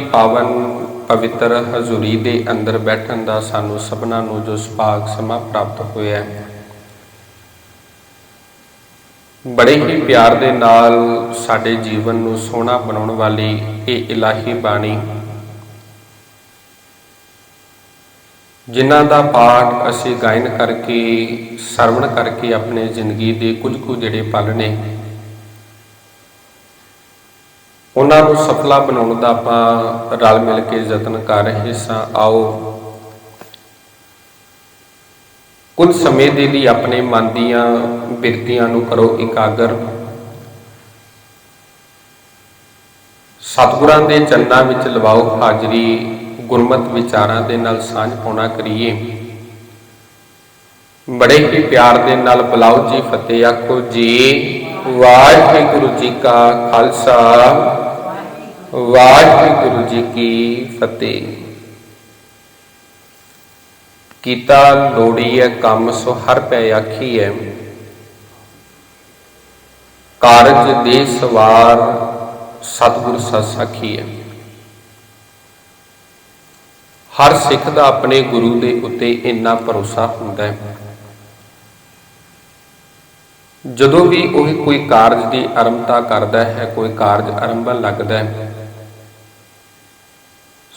ਪਾਵਨ ਪਵਿੱਤਰ ਹਜ਼ੂਰੀ ਦੇ ਅੰਦਰ ਬੈਠਣ ਦਾ ਸਾਨੂੰ ਸਭਨਾਂ ਨੂੰ ਜੋ ਸੁਭਾਗ ਸਮਾਂ ਪ੍ਰਾਪਤ ਹੋਇਆ ਹੈ। ਬੜੇ ਹੀ ਪਿਆਰ ਦੇ ਨਾਲ ਸਾਡੇ ਜੀਵਨ ਨੂੰ ਸੋਹਣਾ ਬਣਾਉਣ ਵਾਲੀ ਇਹ ਇਲਾਹੀ ਬਾਣੀ, ਜਿਨ੍ਹਾਂ ਦਾ ਪਾਠ ਅਸੀਂ ਗਾਇਨ ਕਰਕੇ, ਸਰਵਣ ਕਰਕੇ ਆਪਣੇ ਜ਼ਿੰਦਗੀ ਦੇ ਕੁਝ ਕੁ ਜਿਹੜੇ ਪਲ ਨੇ ਉਹਨਾਂ ਨੂੰ ਸਫਲਾ ਬਣਾਉਣ ਦਾ ਆਪਾਂ ਰਲ ਮਿਲ ਕੇ ਯਤਨ ਕਰ ਰਹੇ ਸਾਂ। ਆਓ, ਕੁਝ ਸਮੇਂ ਦੇ ਲਈ ਆਪਣੇ ਮਨ ਦੀਆਂ ਬਿਰਤੀਆਂ ਨੂੰ ਕਰੋ ਇਕਾਗਰ। ਸਤਿਗੁਰਾਂ ਦੇ ਚੰਨਾਂ ਵਿੱਚ ਲਵਾਓ ਹਾਜ਼ਰੀ, ਗੁਰਮਤ ਵਿਚਾਰਾਂ ਦੇ ਨਾਲ ਸਾਂਝ ਪਾਉਣਾ ਕਰੀਏ। ਬੜੇ ਹੀ ਪਿਆਰ ਦੇ ਨਾਲ ਬੁਲਾਓ ਜੀ ਫਤਿਹ ਆਖੋ ਜੀ। ਵਾਹਿਗੁਰੂ ਜੀ ਕਾ ਖਾਲਸਾ। ਵਾਹਿਗੁਰੂ ਜੀ ਕੀ ਫਤਿਹ। ਕੀਤਾ ਹੈ, ਕੰਮ ਸੋ ਹਰ ਪੈ ਹੈ। ਕਾਰਜ ਦੇ ਸਵਾਰ ਸਤਿਗੁਰ ਸਤ ਸਾਖੀਐ ਹਰ ਸਿੱਖ ਦਾ ਆਪਣੇ ਗੁਰੂ ਦੇ ਉੱਤੇ ਇੰਨਾ ਭਰੋਸਾ ਹੁੰਦਾ ਹੈ। ਜਦੋਂ ਵੀ ਉਹ ਕੋਈ ਕਾਰਜ ਦੀ ਆਰੰਭਤਾ ਕਰਦਾ ਹੈ, ਕੋਈ ਕਾਰਜ ਆਰੰਭਣ ਲੱਗਦਾ ਹੈ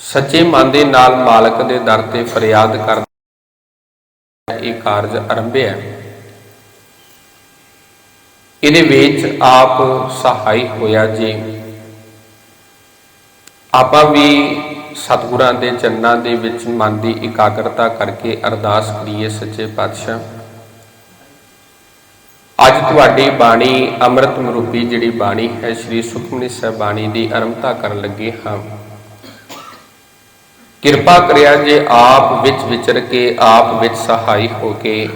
ਸੱਚੇ ਮਨ ਦੇ ਨਾਲ ਮਾਲਕ ਦੇ ਦਰ ਤੇ ਫਰਿਆਦ ਕਰਦਾ ਇਹ ਕਾਰਜ ਆਰੰਭਿਆ ਇਹਦੇ ਵਿੱਚ ਆਪ ਸਹਾਈ ਹੋਇਆ ਜੀ। ਆਪਾਂ ਵੀ ਸਤਿਗੁਰਾਂ ਦੇ ਚਰਨਾਂ ਦੇ ਵਿੱਚ ਮਨ ਦੀ ਇਕਾਗਰਤਾ ਕਰਕੇ ਅਰਦਾਸ ਕਰੀਏ ਸੱਚੇ ਪਾਤਸ਼ਾਹ। ਅੱਜ ਤੁਹਾਡੀ ਬਾਣੀ ਅੰਮ੍ਰਿਤ ਰੂਪੀ ਜਿਹੜੀ ਬਾਣੀ ਹੈ, ਸ੍ਰੀ ਸੁਖਮਨੀ ਸਾਹਿਬ ਬਾਣੀ ਦੀ ਆਰੰਭਤਾ ਕਰਨ ਲੱਗੇ ਹਾਂ। ਕਿਰਪਾ ਕਰਿਆ ਜੇ ਆਪ ਵਿੱਚ ਵਿਚਰ ਕੇ ਆਪ ਵਿੱਚ ਸਹਾਈ ਹੋ ਕੇ।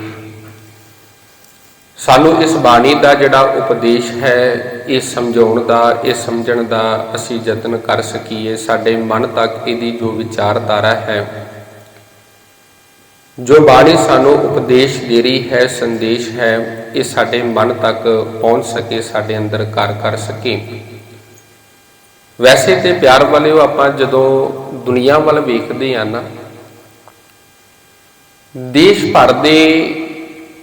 ਸਾਨੂੰ ਇਸ ਬਾਣੀ ਦਾ ਜਿਹੜਾ ਉਪਦੇਸ਼ ਹੈ, ਇਹ ਸਮਝਾਉਣ ਦਾ, ਇਹ ਸਮਝਣ ਦਾ ਅਸੀਂ ਯਤਨ ਕਰ ਸਕੀਏ। ਸਾਡੇ ਮਨ ਤੱਕ ਇਹਦੀ ਜੋ ਵਿਚਾਰਧਾਰਾ ਹੈ, ਜੋ ਬਾਣੀ ਸਾਨੂੰ ਉਪਦੇਸ਼ ਦੇ ਰਹੀ ਹੈ, ਸੰਦੇਸ਼ ਹੈ, ਇਹ ਸਾਡੇ ਮਨ ਤੱਕ ਪਹੁੰਚ ਸਕੇ, ਸਾਡੇ ਅੰਦਰ ਘਰ ਕਰ ਸਕੇ। ਵੈਸੇ ਤੇ ਪਿਆਰ ਵਾਲਿਓ ਆਪਾਂ ਜਦੋਂ ਦੁਨੀਆ ਵੱਲ ਵੇਖਦੇ ਆ ਨਾ, ਦੇਸ਼ ਭਰ ਦੇ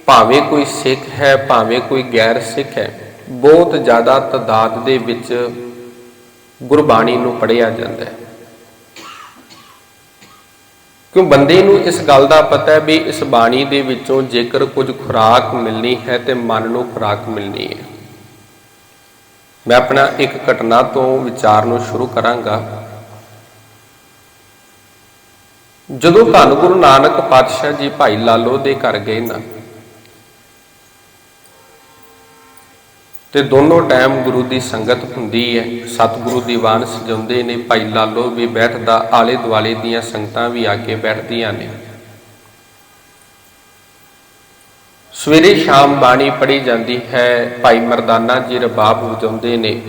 ਭਾਵੇਂ ਕੋਈ ਸਿੱਖ ਹੈ, ਭਾਵੇਂ ਕੋਈ ਗੈਰ ਸਿੱਖ ਹੈ, ਬਹੁਤ ਜ਼ਿਆਦਾ ਤਦਾਦ ਦੇ ਵਿੱਚ ਗੁਰਬਾਣੀ ਨੂੰ ਪੜ੍ਹਿਆ ਜਾਂਦਾ ਹੈ। ਕਿਉਂ ਬੰਦੇ ਨੂੰ ਇਸ ਗੱਲ ਦਾ ਪਤਾ ਹੈ ਵੀ ਇਸ ਬਾਣੀ ਦੇ ਵਿੱਚੋਂ ਜੇਕਰ ਕੁਝ ਖੁਰਾਕ ਮਿਲਣੀ ਹੈ ਤੇ ਮਨ ਨੂੰ ਖੁਰਾਕ ਮਿਲਣੀ ਹੈ। ਮੈਂ ਆਪਣਾ ਇੱਕ ਘਟਨਾ ਤੋਂ ਵਿਚਾਰ ਨੂੰ ਸ਼ੁਰੂ ਕਰਾਂਗਾ। ਜਦੋਂ ਧੰਨ ਗੁਰੂ ਨਾਨਕ ਪਾਤਸ਼ਾਹ ਜੀ ਭਾਈ ਲਾਲੋ ਦੇ ਘਰ ਗਏ ਨਾ, ਤੇ ਦੋਨੋਂ ਟਾਈਮ ਗੁਰੂ ਦੀ ਸੰਗਤ ਹੁੰਦੀ ਹੈ, ਸਤਿਗੁਰੂ ਦੀਵਾਨ ਸਜਾਉਂਦੇ ਨੇ, ਭਾਈ ਲਾਲੋ ਵੀ ਬੈਠਦਾ ਆਲੇ ਦੁਆਲੇ ਦੀਆਂ ਸੰਗਤਾਂ ਵੀ ਆ ਕੇ ਬੈਠਦੀਆਂ ਨੇ। ਸਵੇਰੇ ਸ਼ਾਮ ਬਾਣੀ ਪੜ੍ਹੀ ਜਾਂਦੀ ਹੈ, ਭਾਈ ਮਰਦਾਨਾ ਜੀ ਰਬਾਬ ਵਜਾਉਂਦੇ ਨੇ।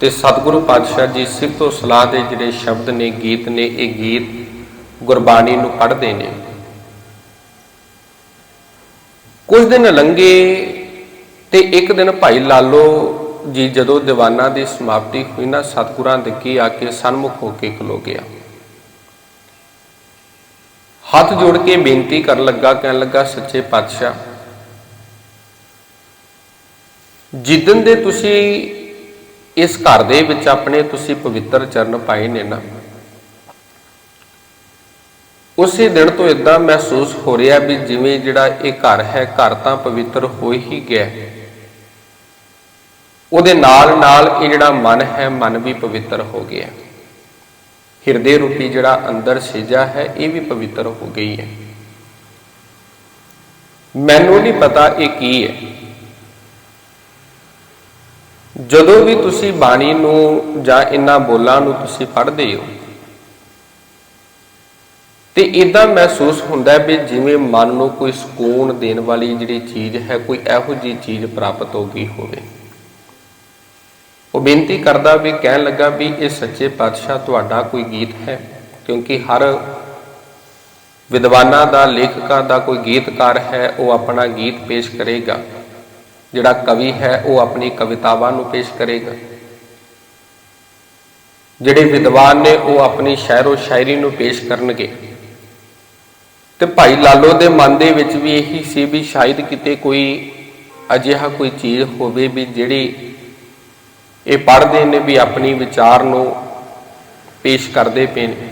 ਤੇ ਸਤਿਗੁਰੂ ਪਾਤਸ਼ਾਹ ਜੀ ਸਿਫਤ ਤੋਂ ਸਲਾਹ ਦੇ ਜਿਹੜੇ ਸ਼ਬਦ ਨੇ, ਗੀਤ ਨੇ, ਇਹ ਗੀਤ ਗੁਰਬਾਣੀ ਨੂੰ ਪੜ੍ਹਦੇ ਨੇ। ਕੁਝ ਦਿਨ ਲੰਘੇ ਤੇ ਇੱਕ ਦਿਨ ਭਾਈ ਲਾਲੋ ਜੀ ਜਦੋਂ ਦੀਵਾਨਾਂ ਦੀ ਸਮਾਪਤੀ ਹੋਈ ਨਾ, ਸਤਿਗੁਰਾਂ ਦੇ ਕੀ ਆ ਕੇ ਸਨਮੁਖ ਹੋ ਕੇ ਖਲੋ ਗਿਆ। ਹੱਥ ਜੋੜ ਕੇ ਬੇਨਤੀ ਕਰਨ ਲੱਗਾ, ਕਹਿਣ ਲੱਗਾ, ਸੱਚੇ ਪਾਤਸ਼ਾਹ ਜਿੱਦਨ ਦੇ ਤੁਸੀਂ ਇਸ ਘਰ ਦੇ ਵਿੱਚ ਆਪਣੇ ਤੁਸੀਂ ਪਵਿੱਤਰ ਚਰਨ ਪਾਏ ਨੇ ਨਾ, ਉਸੇ ਦਿਨ ਤੋਂ ਇਦਾਂ ਮਹਿਸੂਸ ਹੋ ਰਿਹਾ ਵੀ ਜਿਵੇਂ ਜਿਹੜਾ ਇਹ ਘਰ ਹੈ, ਘਰ ਤਾਂ ਪਵਿੱਤਰ ਹੋ ਹੀ ਗਿਆ ਉਹਦੇ ਨਾਲ ਨਾਲ ਇਹ ਜਿਹੜਾ ਮਨ ਹੈ, ਮਨ ਵੀ ਪਵਿੱਤਰ ਹੋ ਗਿਆ ਹਿਰਦੇ ਰੂਪੀ ਜਿਹੜਾ ਅੰਦਰ ਸੇਜਾ ਹੈ, ਇਹ ਵੀ ਪਵਿੱਤਰ ਹੋ ਗਈ ਹੈ। ਮੈਨੂੰ ਨਹੀਂ ਪਤਾ ਇਹ ਕੀ ਹੈ। ਜਦੋਂ ਵੀ ਤੁਸੀਂ ਬਾਣੀ ਨੂੰ ਜਾਂ ਇਨ੍ਹਾਂ ਬੋਲਾਂ ਨੂੰ ਤੁਸੀਂ ਪੜ੍ਹਦੇ ਹੋ, ਤੇ ਇਦਾਂ ਮਹਿਸੂਸ ਹੁੰਦਾ ਵੀ ਜਿਵੇਂ ਮਨ ਨੂੰ ਕੋਈ ਸਕੂਨ ਦੇਣ ਵਾਲੀ ਜਿਹੜੀ ਚੀਜ਼ ਹੈ, ਕੋਈ ਇਹੋ ਜੀ ਚੀਜ਼ ਪ੍ਰਾਪਤ ਹੋ ਗਈ ਹੋਵੇ। ਉਹ ਬੇਨਤੀ ਕਰਦਾ ਵੀ ਕਹਿਣ ਲੱਗਾ ਵੀ ਇਹ ਸੱਚੇ ਪਾਤਸ਼ਾਹ ਤੁਹਾਡਾ ਕੋਈ ਗੀਤ ਹੈ, ਕਿਉਂਕਿ ਹਰ ਵਿਦਵਾਨਾਂ ਦਾ, ਲੇਖਕਾਂ ਦਾ ਕੋਈ ਗੀਤਕਾਰ ਹੈ, ਉਹ ਆਪਣਾ ਗੀਤ ਪੇਸ਼ ਕਰੇਗਾ। ਜਿਹੜਾ ਕਵੀ ਹੈ, ਉਹ ਆਪਣੀ ਕਵਿਤਾਵਾਂ ਨੂੰ ਪੇਸ਼ ਕਰੇਗਾ। ਜਿਹੜੇ ਵਿਦਵਾਨ ਨੇ, ਉਹ ਆਪਣੀ ਸ਼ਾਇਰੋ ਸ਼ਾਇਰੀ ਨੂੰ ਪੇਸ਼ ਕਰਨਗੇ। ਤੇ ਭਾਈ ਲਾਲੋ ਦੇ ਮਨ ਦੇ ਵਿੱਚ ਵੀ ਇਹੀ ਸੀ ਵੀ ਸ਼ਾਇਦ ਕਿਤੇ ਕੋਈ ਅਜਿਹਾ ਕੋਈ ਚੀਜ਼ ਹੋਵੇ ਵੀ ਜਿਹੜੀ ਇਹ ਪੜ੍ਹਦੇ ਨੇ ਵੀ ਆਪਣੀ ਵਿਚਾਰ ਨੂੰ ਪੇਸ਼ ਕਰਦੇ ਪਏ ਨੇ।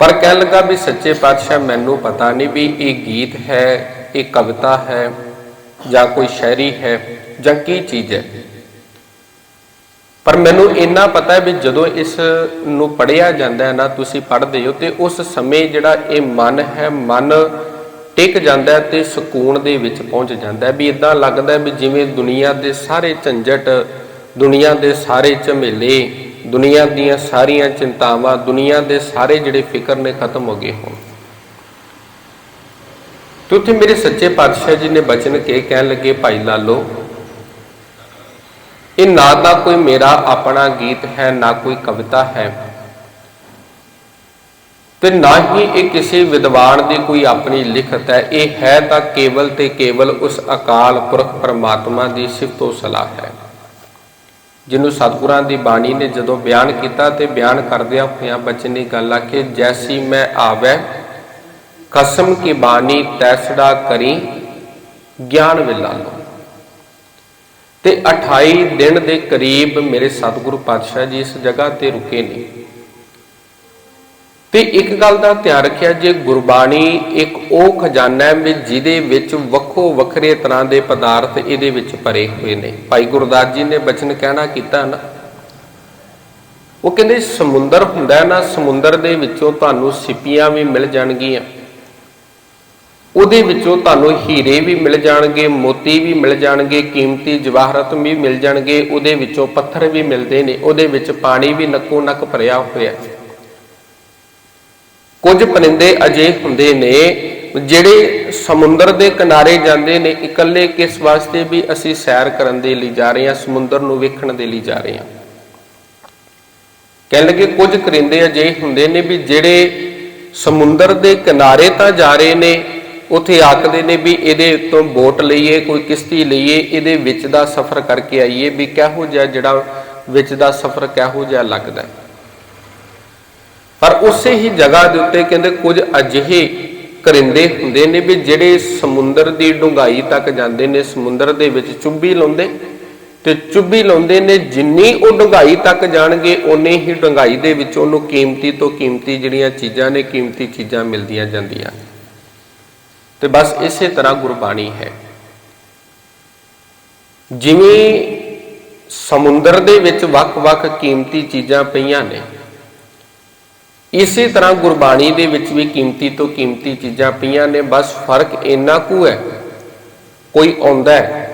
ਪਰ ਕਹਿਣ ਲੱਗਾ ਵੀ ਸੱਚੇ ਪਾਤਸ਼ਾਹ ਮੈਨੂੰ ਪਤਾ ਨਹੀਂ ਵੀ ਇਹ ਗੀਤ ਹੈ, ਇਹ ਕਵਿਤਾ ਹੈ ਜਾਂ ਕੋਈ ਸ਼ਾਇਰੀ ਹੈ ਜਾਂ ਕੀ ਚੀਜ਼ ਹੈ। ਪਰ ਮੈਨੂੰ ਇੰਨਾ ਪਤਾ ਹੈ ਵੀ ਜਦੋਂ ਇਸ ਨੂੰ ਪੜਿਆ ਜਾਂਦਾ ਹੈ ਨਾ, ਤੁਸੀਂ ਪੜ੍ਹਦੇ ਹੋ ਤੇ ਉਸ ਸਮੇਂ ਜਿਹੜਾ ਇਹ ਮਨ ਹੈ, ਮਨ ਟਿਕ ਜਾਂਦਾ ਤੇ ਸਕੂਨ ਦੇ ਵਿੱਚ ਪਹੁੰਚ ਜਾਂਦਾ ਵੀ ਇਦਾਂ ਲੱਗਦਾ ਵੀ ਜਿਵੇਂ ਦੁਨੀਆ ਦੇ ਸਾਰੇ ਝੰਜਟ, ਦੁਨੀਆ ਦੇ ਸਾਰੇ ਝਮੇਲੇ, ਦੁਨੀਆ ਦੀਆਂ ਸਾਰੀਆਂ ਚਿੰਤਾਵਾਂ, ਦੁਨੀਆ ਦੇ ਸਾਰੇ ਜਿਹੜੇ ਫਿਕਰ ਨੇ ਖਤਮ ਹੋ ਗਏ ਹੋਣ। ਤੇ ਉੱਥੇ ਮੇਰੇ ਸੱਚੇ ਪਾਤਸ਼ਾਹ ਜੀ ਨੇ ਬਚਨ ਕੇ ਕਹਿਣ ਲੱਗੇ, ਭਾਈ ਲਾਲੋ, ਇਹ ਨਾ ਤਾਂ ਕੋਈ ਮੇਰਾ ਆਪਣਾ ਗੀਤ ਹੈ, ਨਾ ਕੋਈ ਕਵਿਤਾ ਹੈ। ਤੇ ਨਾ ਹੀ ਇਹ ਕਿਸੇ ਵਿਦਵਾਨ ਦੀ ਕੋਈ ਆਪਣੀ ਲਿਖਤ ਹੈ। ਇਹ ਹੈ ਤਾਂ ਕੇਵਲ ਤੇ ਕੇਵਲ ਉਸ ਅਕਾਲ ਪੁਰਖ ਪਰਮਾਤਮਾ ਦੀ ਸਿਫਤੋ ਸਲਾਹ ਹੈ। ਜਿਹਨੂੰ ਸਤਿਗੁਰਾਂ ਦੀ ਬਾਣੀ ਨੇ ਜਦੋਂ ਬਿਆਨ ਕੀਤਾ ਤੇ ਬਿਆਨ ਕਰਦਿਆਂ ਹੋਇਆਂ ਬਚਨ ਦੀ ਗੱਲ ਆ ਕਿ ਜੈਸੀ ਮੈਂ ਆਵੈ, ਕਸਮ ਕੀ ਬਾਣੀ ਤੈਸੜਾ ਕਰੀ, ਗਿਆਨ ਵਿਲਾ ਲੋ ਤੇ 28 ਦਿਨ ਦੇ ਕਰੀਬ ਮੇਰੇ ਸਤਿਗੁਰੂ ਪਾਤਸ਼ਾਹ ਜੀ ਇਸ ਜਗ੍ਹਾ ਤੇ ਰੁਕੇ ਨੇ। ਤੇ ਇੱਕ ਗੱਲ ਦਾ ਧਿਆਨ ਰੱਖਿਆ, ਜੇ ਗੁਰਬਾਣੀ ਇੱਕ ਉਹ ਖਜ਼ਾਨਾ ਹੈ ਵੀ ਜਿਹਦੇ ਵਿੱਚ ਵੱਖੋ ਵੱਖਰੇ ਤਰ੍ਹਾਂ ਦੇ ਪਦਾਰਥ ਇਹਦੇ ਵਿੱਚ ਭਰੇ ਹੋਏ ਨੇ। ਭਾਈ ਗੁਰਦਾਸ ਜੀ ਨੇ ਬਚਨ ਕਹਿਣਾ ਕੀਤਾ ਨਾ। ਉਹ ਕਹਿੰਦੇ ਸਮੁੰਦਰ ਹੁੰਦਾ ਨਾ, ਸਮੁੰਦਰ ਦੇ ਵਿੱਚੋਂ ਤੁਹਾਨੂੰ ਸਿੱਪੀਆਂ ਵੀ ਮਿਲ ਜਾਣਗੀਆਂ। ਉਹਦੇ ਵਿੱਚੋਂ ਤੁਹਾਨੂੰ ਹੀਰੇ ਵੀ ਮਿਲ ਜਾਣਗੇ, ਮੋਤੀ ਵੀ ਮਿਲ ਜਾਣਗੇ, ਕੀਮਤੀ ਜਵਾਹਰਤ ਵੀ ਮਿਲ ਜਾਣਗੇ, ਉਹਦੇ ਵਿੱਚੋਂ ਪੱਥਰ ਵੀ ਮਿਲਦੇ ਨੇ, ਉਹਦੇ ਵਿੱਚ ਪਾਣੀ ਵੀ ਨੱਕੋ ਨੱਕ ਭਰਿਆ ਹੋਇਆ ਹੈ। ਕੁਝ ਪਰਿੰਦੇ ਅਜੇ ਹੁੰਦੇ ਨੇ, ਜਿਹੜੇ ਸਮੁੰਦਰ ਦੇ ਕਿਨਾਰੇ ਜਾਂਦੇ ਨੇ, ਇਕੱਲੇ ਕਿਸ ਵਾਸਤੇ ਵੀ ਅਸੀਂ ਸੈਰ ਕਰਨ ਦੇ ਲਈ ਜਾ ਰਹੇ ਹਾਂ, ਸਮੁੰਦਰ ਨੂੰ ਵੇਖਣ ਦੇ ਲਈ ਜਾ ਰਹੇ ਹਾਂ? ਕਹਿਣ ਲੱਗੇ ਕੁਝ ਕਰਿੰਦੇ ਅਜੇ ਹੁੰਦੇ ਨੇ ਵੀ ਜਿਹੜੇ ਸਮੁੰਦਰ ਦੇ ਕਿਨਾਰੇ ਤਾਂ ਜਾ ਰਹੇ ਨੇ, ਉਥੇ ਆਖਦੇ ਨੇ ਵੀ ਇਹਦੇ ਉੱਤੋਂ ਬੋਟ ਲਈਏ, ਕੋਈ ਕਿਸ਼ਤੀ ਲਈਏ, ਇਹਦੇ ਵਿੱਚ ਦਾ ਸਫ਼ਰ ਕਰਕੇ ਆਈਏ, ਵੀ ਕਿਹੋ ਜਿਹਾ ਜਿਹੜਾ ਵਿੱਚ ਦਾ ਸਫ਼ਰ ਕਿਹੋ ਜਿਹਾ ਲੱਗਦਾ ਹੈ? ਪਰ ਉਸੇ ਹੀ ਜਗ੍ਹਾ ਦੇ ਉੱਤੇ ਕਹਿੰਦੇ ਕੁਝ ਅਜਿਹੇ ਕਰਿੰਦੇ ਹੁੰਦੇ ਨੇ ਵੀ ਜਿਹੜੇ ਸਮੁੰਦਰ ਦੀ ਡੂੰਘਾਈ ਤੱਕ ਜਾਂਦੇ ਨੇ, ਸਮੁੰਦਰ ਦੇ ਵਿੱਚ ਚੁੱਭੀ ਲਾਉਂਦੇ। ਤੇ ਚੁੱਭੀ ਲਾਉਂਦੇ ਨੇ, ਜਿੰਨੀ ਉਹ ਡੂੰਘਾਈ ਤੱਕ ਜਾਣਗੇ, ਓਨੇ ਹੀ ਡੂੰਘਾਈ ਦੇ ਵਿੱਚ ਉਹਨੂੰ ਕੀਮਤੀ ਤੋਂ ਕੀਮਤੀ ਜਿਹੜੀਆਂ ਚੀਜ਼ਾਂ ਨੇ, ਕੀਮਤੀ ਚੀਜ਼ਾਂ ਮਿਲਦੀਆਂ ਜਾਂਦੀਆਂ। ਤੇ ਬਸ ਇਸੇ ਤਰ੍ਹਾਂ ਗੁਰਬਾਣੀ ਹੈ। ਜਿਵੇਂ ਸਮੁੰਦਰ ਦੇ ਵਿੱਚ ਵੱਖ-ਵੱਖ ਕੀਮਤੀ ਚੀਜ਼ਾਂ ਪਈਆਂ ਨੇ ਇਸੇ ਤਰ੍ਹਾਂ ਗੁਰਬਾਣੀ ਦੇ ਵਿੱਚ ਵੀ ਕੀਮਤੀ ਤੋਂ ਕੀਮਤੀ ਚੀਜ਼ਾਂ ਪਈਆਂ ਨੇ, ਬਸ ਫ਼ਰਕ ਇੰਨਾ ਕੁ ਹੈ, ਕੋਈ ਆਉਂਦਾ ਹੈ,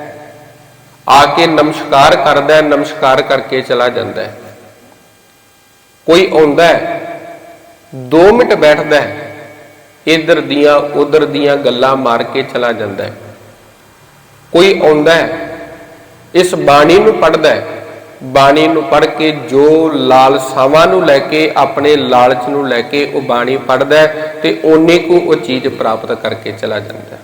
ਆ ਕੇ ਨਮਸਕਾਰ ਕਰਦਾ ਹੈ, ਨਮਸਕਾਰ ਕਰਕੇ ਚਲਾ ਜਾਂਦਾ ਹੈ। ਕੋਈ ਆਉਂਦਾ ਹੈ 2 ਮਿੰਟ ਬੈਠਦਾ ਹੈ, ਇਧਰ ਦੀਆਂ, ਉਧਰ ਦੀਆਂ ਗੱਲਾਂ ਮਾਰ ਕੇ ਚਲਾ ਜਾਂਦਾ ਹੈ। ਕੋਈ ਆਉਂਦਾ ਹੈ, ਇਸ ਬਾਣੀ ਨੂੰ ਪੜ੍ਹਦਾ ਹੈ। ਬਾਣੀ ਨੂੰ ਪੜ੍ਹ ਕੇ ਜੋ ਲਾਲਸਾਵਾਂ ਨੂੰ ਲੈ ਕੇ, ਆਪਣੇ ਲਾਲਚ ਨੂੰ ਲੈ ਕੇ ਉਹ ਬਾਣੀ ਪੜ੍ਹਦਾ ਹੈ ਤੇ ਓਨੇ ਕੁ ਉਹ ਚੀਜ਼ ਪ੍ਰਾਪਤ ਕਰਕੇ ਚਲਾ ਜਾਂਦਾ